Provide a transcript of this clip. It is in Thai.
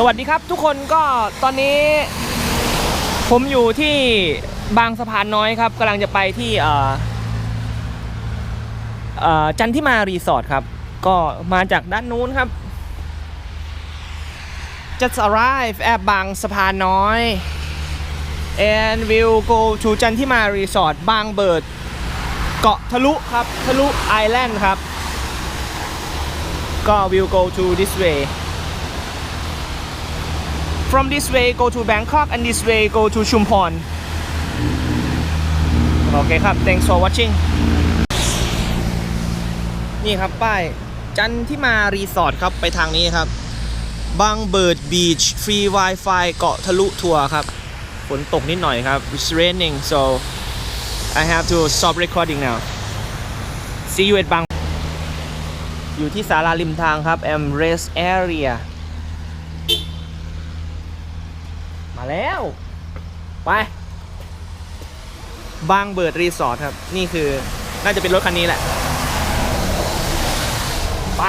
สวัสดีครับทุกคนก็ตอนนี้ ผมอยู่ที่บางสะพานน้อยครับกำลังจะไปที่เอ่อเอ่อจันทิมารีสอร์ทครับ ก็มาจากด้านนู้นครับ just arrive at บางสะพานน้อย and we'll go to จันทิมารีสอร์ทบางเบิด เกาะทะลุครับ ทะลุไอแลนด์ครับ ก็ we'll go to this way from this way go to Bangkok and this way go to Chumphon. โอเคครับ thanks for watching นี่ครับ ป้าย จันที่มารีสอร์ทครับ ไปทางนี้ครับบางเบิร์ดบีชฟรี Wi-Fi เกาะทะลุทัวร์ครับ ฝนตกนิดหน่อยครับ it's raining so I have to stop recording now see you at บางอยู่ที่ศาลาริมทางครับ M Rest Area มาแล้ว ไป บางเบิร์ดรีสอร์ทครับ นี่คือน่าจะเป็นรถคันนี้แหละ ไป